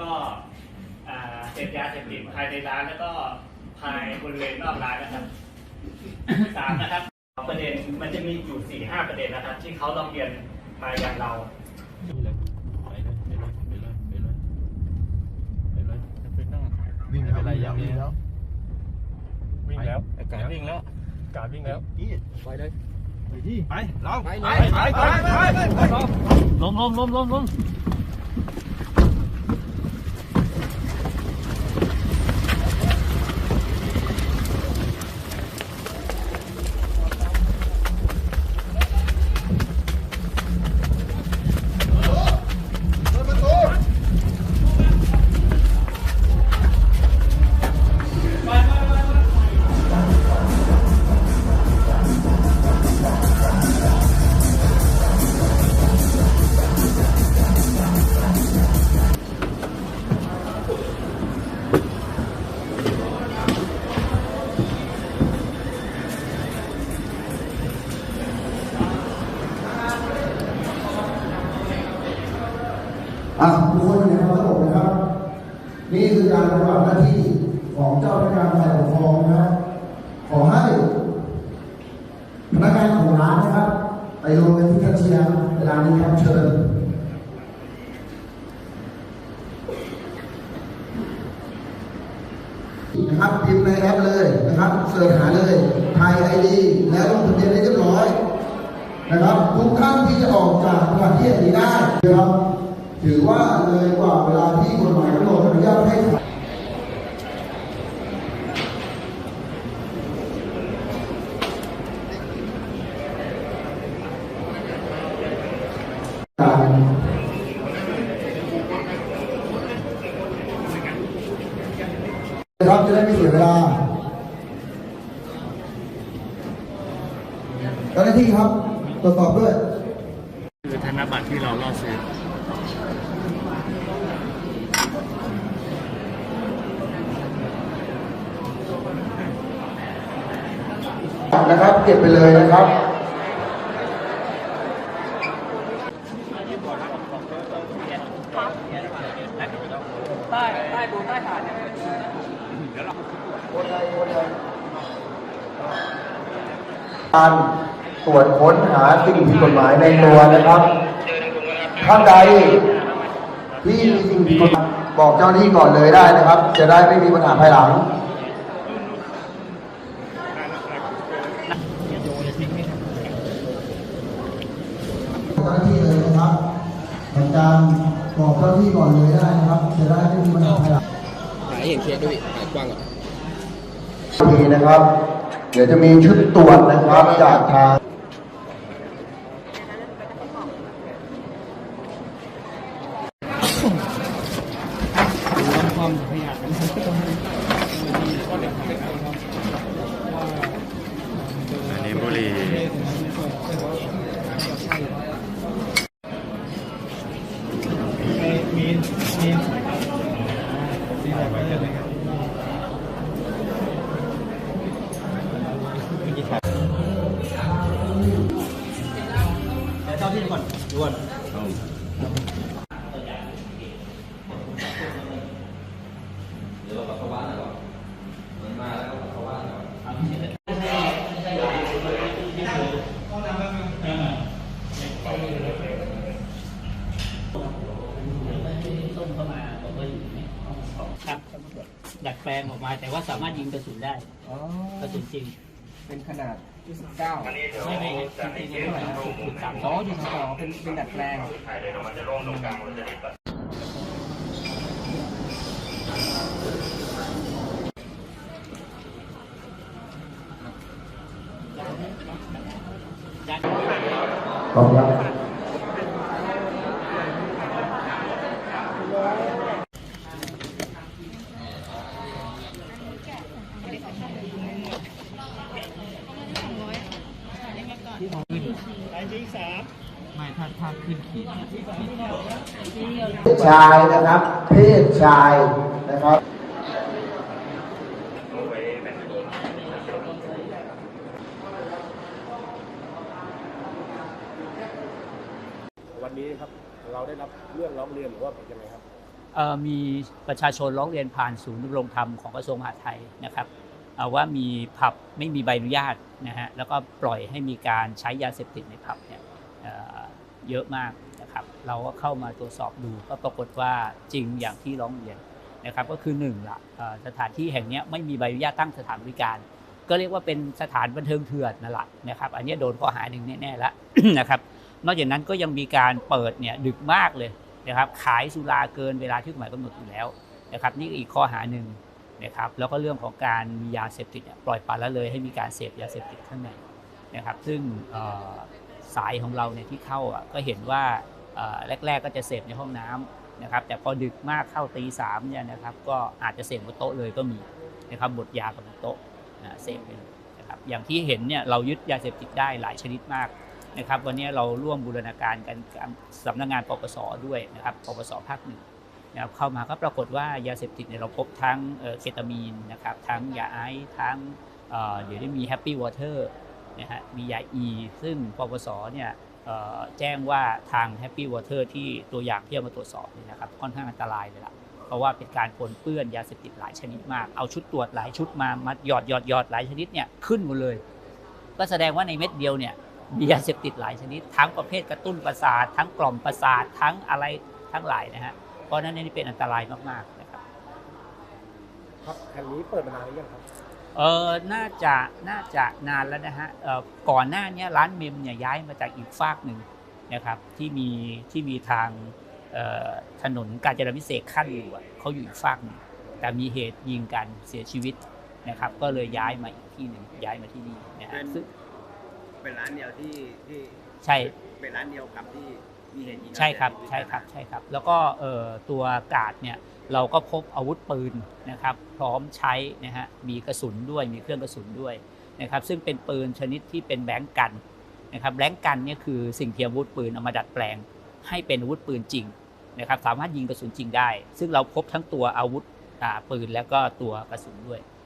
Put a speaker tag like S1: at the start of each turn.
S1: ก็อ่าเสพยาเสพติดภายในร้านแล้วก็ภายบริเวณนอกร้านนะครับสามนะครับประเด็นมันจะมีอยู่สี่ห้าประเด็นนะครับ ที่เขาร้องเรียนมาอย่างเรา
S2: ไปเลยไปเลยไปเลยไปเลยไปเลยไปเลยจะไปนั่ง
S3: วิ่ง
S2: ไม่เป็นไรอย่างนี้
S3: วิ่งแล้ว
S2: วิ่งแล้วอากาศวิ่งแล้ว
S3: การวิ่งแล้ว
S2: ไปเลย
S3: ไปที่
S2: ไปเราไป
S3: ไปไปไปไป
S2: ลมลมลมลมลม
S4: อะทุกคนอยู่ในความสงบนะครับ นี่คือการปฏิบัติหน้าที่ของเจ้าพนักงานฝ่ายปกครองนะครับขอให้พนักงานของร้านนะครับ ไปลงในที่แคชเชียร์เวลานี้ครับเชิญนะครับพิมพ์ในแอปเลยนะครับเสิร์ชหาเลยไทยไอดีแล้วลงทะเบียนให้เรียบร้อย นะครับทุกท่านที่จะออกจากสถานที่แห่งนี้ได้นะครับ ถือว่าเลยกว่าเวลาที่กฎหมายกำหนดอนุญาตให้ขายครับจะได้ไม่เสียเวลาเจ้าหน้าที่ครับตรวจสอบด้วย
S1: คือธนบัตรที่เราล่อซื้อ
S4: นะครับ เก็บไปเลยนะครับ
S1: ใต้ใต้ดูใต้ฐานเนี่ย
S4: การตรวจค้นหาสิ่งผิดกฎหมายในตัวนะครับ ท่านใดที่มีสิ่งผิดกฎหมายบอกเจ้าหน้าที่ก่อนเลยได้นะครับ จะได้ไม่มีปัญหาภายหลัง เจ้าหน้าที่เลยนะครับทำการบอกเจ้าหน้าที่ก่อนเลยได้นะครับ จะได้ไม่มีปัญหาภายหลัง
S5: หายเห็นเคสด้วยพี่หายกว้างก่อน
S4: ทีนะครับ เดี๋ยวจะมีชุดตรวจนะครับจากทาง
S2: ความพยายามอันนี้บุรี
S3: มีนมีนที่ไหนไว้เลยครับ
S1: เจ้าที่ก่อนด่วน
S6: ส้มเข้ามาบอกว่าอยู่ในห้องของ ครับดัดแปลงออกมาแต่ว่าสามารถยิงกระสุนได้
S5: อ๋อก
S6: ระสุนจริง
S5: เป็นขนาดจุดสิบเก้า
S6: ไม่ไม่จริงๆเท่าไหร่นะจุดสามส
S5: อ๋
S6: อ
S5: องจุดสองเป็นเป็นดัดแปลง
S6: ยัด
S4: ขอบคุณครับ
S2: ไม่ถ้าถ้าขึ้นขีด
S4: ชายนะครับ เพศชายนะครับ
S3: วันนี้ครับเราได้รับเรื่องร้องเรียนหรือว่าเป็นยังไงครับ
S6: มีประชาชนร้องเรียนผ่านศูนย์ดำรงธรรมของกระทรวงมหาดไทยนะครับ ว่ามีผับไม่มีใบอนุญาตนะฮะแล้วก็ปล่อยให้มีการใช้ยาเสพติดในผับเนี่ยเเยอะมากนะครับเราก็เข้ามาตรวจสอบดูก็ปรากฏว่าจริงอย่างที่ร้องเรียนนะครับก็คือหนึ่งละสถานที่แห่งนี้ไม่มีใบอนุญาตตั้งสถานบริการ ก็เรียกว่าเป็นสถานบันเทิงเถื่อนนั่นแหละนะครับอันนี้โดนข้อหาหนึ่งแน่ๆแล้วนะครับนอกจากนั้นก็ยังมีการเปิดเนี่ยดึกมากเลยนะครับขายสุราเกินเวลาที่กฎหมายกำหนดอยู่แล้วนะครับนี่อีกข้อหาหนึ่ง นะครับแล้วก็เรื่องของการมียาเสพติดปล่อยปละละเลยให้มีการเสพยาเสพติดข้างในนะครับซึ่งสายของเราเนี่ยที่เข้าก็เห็นว่าแรก ๆ ก็จะเสพในห้องน้ำนะครับแต่พอดึกมากเข้าตีสามเนี่ยนะครับก็อาจจะเสพบนโต๊ะเลยก็มีนะครับบดยากับบนโต๊ะเสพไปเลยนะครับอย่างที่เห็นเนี่ยเรายึดยาเสพติดได้หลายชนิดมากนะครับวันนี้เราร่วมบูรณาการกันสำนักงานปปสด้วยนะครับปปสภาคหนึ่ง นะครับเข้ามาก็ปรากฏว่ายาเสพติดเนี่ยเราพบทั้งเคตามีนนะครับทั้งยาไอซ์ทั้งเอ่อเดี๋ยวได้มีแฮปปี้วอเตอร์นะฮะมียาอีซึ่งปปสเนี่ยแจ้งว่าทางแฮปปี้วอเตอร์ที่ตัวอย่างที่เอามาตรวจสอบเนี่ยนะครับค่อนข้างอันตรายเลยล่ะเพราะว่าเป็นการปนเปื้อนยาเสพติดหลายชนิดมาก เอาชุดตรวจหลายชุดมามาหยอดหยอดหยอดหลายชนิดเนี่ยขึ้นหมดเลย ก็แสดงว่าในเม็ดเดียวเนี่ยมียาเสพติดหลายชนิด ทั้งประเภทกระตุ้นประสาททั้งกล่อมประสาททั้งอะไรทั้งหลายนะฮะ เพราะฉะนั้นนี่เป็นอันตรายมากๆนะครับ
S3: ครับแห่งนี้เปิดมานานหรือยังครับ
S6: เออน่าจะน่าจะนานแล้วนะฮะเอ่อก่อนหน้าเนี้ร้านเมมเนี่ยย้ายมาจากอีกฝากหนึ่งนะครับที่มีที่มีทางเอ่อถนนกาญจนาพิเศษกขั้นอยู่อะเขาอยู่อีกฝากหนึ่งแต่มีเหตุยิงกันเสียชีวิตนะครับ ก็เลยย้ายมาอีกที่หนึ่งย้ายมาที่นี่นะฮะ
S7: เป็น
S6: ซึ่ง
S7: เป็นร้านเดียวที่ที่
S6: ใช่
S7: เป็นร้านเดียวกับที่ มีเหตุยิงกัน
S6: ใช่ครับ
S7: เสียชีวิต
S6: ใช่ครับใช่ครับ แล้วก็เอ่อตัวกาดเนี่ยเราก็พบอาวุธปืนนะครับ พร้อมใช้นะฮะมีกระสุนด้วยมีเครื่องกระสุนด้วยนะครับ ซึ่งเป็นปืนชนิดที่เป็นแบงก์กันนะครับแบงก์กันเนี่ยคือสิ่งที่อาวุธปืนเอามาดัดแปลง ให้เป็นอาวุธปืนจริงนะครับ สามารถยิงกระสุนจริงได้ ซึ่งเราพบทั้งตัวอาวุธอ่าปืนแล้วก็ตัวกระสุนด้วยนะครับ